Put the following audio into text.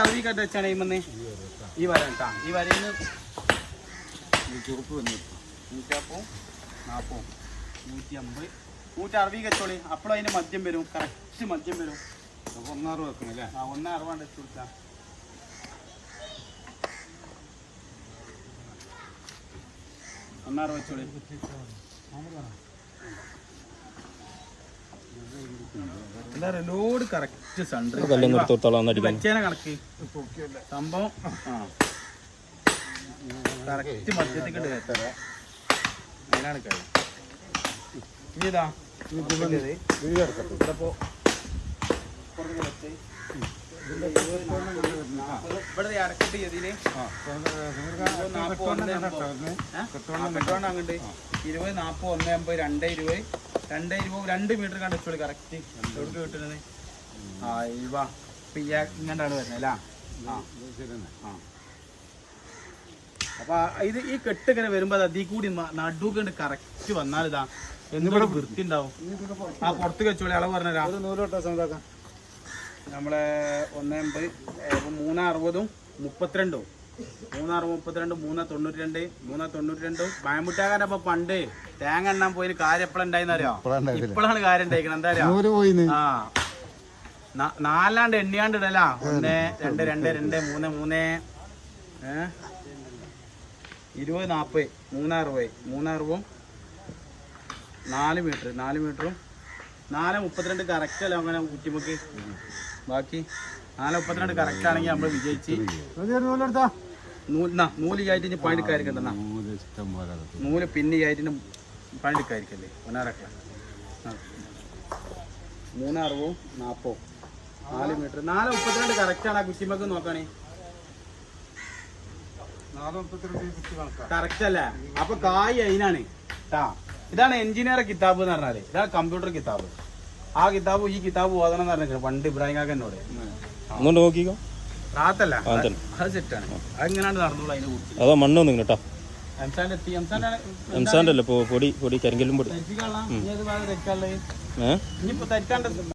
അറുപത് കട്ട് വെച്ചാണ് ഇമെന്ന് ഈ വര കേട്ടാ. ഈ വരയിൽ ചുവപ്പ് വന്നു. നൂറ്റപ്പോ നാപ്പോ നൂറ്റി അമ്പത് നൂറ്റി അറുപത് കച്ചോളി. അപ്പോഴും അതിന് മദ്യം വരും. കറക്റ്റ് മദ്യം വരും. ഒന്നാറ് വെക്കണം അല്ലേ? ആ ഒന്ന് അറുപത് വെച്ച് കൊടുക്കാം ഒന്നാറ് വെച്ചോളി എന്താ പറയുക ലോഡ് കറക്റ്റ് സൺഡ്രി കല്ലും നിർത്തോളാം ഒന്നടിക്കാൻ വെച്ചേനെ കണക്ക്. സംഭവം ആ. കറക്റ്റ് മധ്യത്തേക്ക് അതിനാണ് ഇനി ഇതാ. ഇവിടെ ഇവിടെ അടക്കട്ട് അങ്ങോട്ട്. ഇരുപത് നാൽപ്പത് ഒന്ന് അമ്പത് രണ്ട് ഇരുപത്. രണ്ട് ഇരുപത് രണ്ട് മീറ്റർ കണ്ട് വെച്ചോളി കറക്റ്റ് എവിടെ കിട്ടുന്നത്? ആ ഇവ ഈ ഇങ്ങോട്ടാണ് വരുന്നത് അല്ല? ആ. ആ. അപ്പൊ ഇത് ഈ കെട്ട് ഇങ്ങനെ വരുമ്പോ അത് കൂടി നടു കണ്ട് കറക്റ്റ് വന്നാൽ ഇതാ എന്നിവിടെ വൃത്തി ഉണ്ടാവും ആ പുറത്ത് വെച്ചോളി അളവ് പറഞ്ഞുതരാം. നമ്മളെ ഒന്നേ അമ്പത് മൂന്ന് അറുപതും മുപ്പത്തിരണ്ടും. മൂന്ന് അറുപത് മുപ്പത്തിരണ്ട് മൂന്ന് തൊണ്ണൂറ്റി രണ്ട് മൂന്ന് തൊണ്ണൂറ്റി രണ്ടും ഭയമുട്ടാകാൻ അപ്പൊ പണ്ട് തേങ്ങ എണ്ണാൻ പോയി കാര്യം എപ്പോഴുണ്ടായിരുന്നറിയോ ഇപ്പോഴാണ് കാര്യം ഉണ്ടായിക്കണം എന്താ അറിയാ? ആ. നാലാണ്ട് എണ്ണിയാണ്ട് ഇടല. ഒന്ന് രണ്ട് രണ്ട് രണ്ട് മൂന്ന് മൂന്ന്. ഇരുപത് നാൽപ്പത് മൂന്നറുപത് മൂന്നറുപതും നാല് മീറ്റർ നാല് മീറ്ററും. നാല് മുപ്പത്തിരണ്ട് കറക്റ്റ് അല്ല? അങ്ങനെ കുറ്റിമുക്ക് ബാക്കി? നാല് മുപ്പത്തിരണ്ട് കറക്റ്റ് ആണെങ്കിൽ നമ്മൾ വിജയിച്ച് നൂൽ നാ, നൂൽ കയറ്റിന് പണിയെടുക്കാതിരിക്കണ്ട നൂൽ പിന്നെ കയറ്റിന് പണിയെടുക്കാതിരിക്കല്ലേ ഒന്നാറക്ക മൂന്നാറോ നാപ്പോ നാല് മീറ്റർ നാല് മുപ്പത്തിരണ്ട് കറക്റ്റ് ആണ് ആ കുറ്റിമക്ക് നോക്കണേ കറക്റ്റ് അല്ല? അപ്പൊ കായ് അതിനാണ് ഇതാണ് എഞ്ചിനീയർ കിതാബ് എന്ന് പറഞ്ഞാൽ. ഇതാണ് കമ്പ്യൂട്ടർ കിതാബ്. ആ കിതാബ് ഈ കിതാബ് ഓതണം എന്ന് പറഞ്ഞു പണ്ട് ഇബ്രാഹിം കാക്ക എന്നോട്. ഒന്നുകൊണ്ട് നോക്കിക്കോ? റാത്തല്ല അത് സെറ്റാണ് അതെങ്ങനെയാണ് നടന്നുള്ളൂ അതിനെ കുറിച്ച്? അതോ മണ്ണൊന്നും എംസാന്റെ അല്ലേ? പൊടി പൊടി കരിങ്കല്ലും പൊടി. ഏഹ്